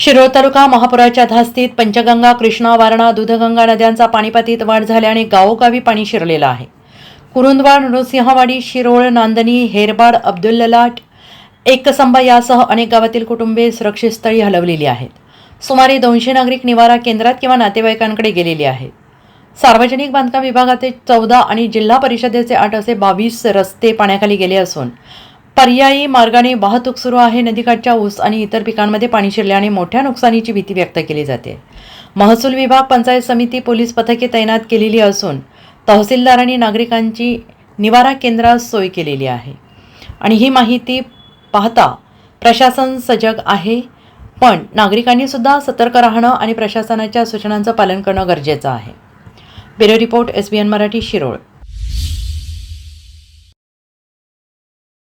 शिरोळ तालुका महापुराच्या धास्तीत पंचगंगा कृष्णा वारणा दूधगंगा नद्यांचा पाणीपातीत वाढ झाल्याने गावोगावी पाणी शिरलेलं आहे. कुरुंदवाड नृसिंहवाडी शिरोळ नांदणी हेरबाड अब्दुल्ललाट एकसंबा यासह अनेक गावातील कुटुंबे सुरक्षित स्थळी हलवलेली आहेत. सुमारे दोनशे नागरिक निवारा केंद्रात किंवा नातेवाईकांकडे गेलेले आहेत. सार्वजनिक बांधकाम विभागाचे चौदा आणि जिल्हा परिषदेचे आठ असे बावीस रस्ते पाण्याखाली गेले असून पर्यायी मार्गाने वाहतूक सुरू आहे. नदीकाठच्या ऊस आणि इतर पिकांमध्ये पाणी शिरल्याने मोठ्या नुकसानीची भीती व्यक्त केली जाते. महसूल विभाग पंचायत समिती पोलीस पथके तैनात केलेली असून तहसीलदारांनी नागरिकांची निवारा केंद्रात सोय केलेली आहे. आणि ही माहिती पाहता प्रशासन सजग आहे पण नागरिकांनी सुद्धा सतर्क राहणं आणि प्रशासनाच्या सूचनांचं पालन करणं गरजेचं आहे. Bureau report S B N Marathi Shirol.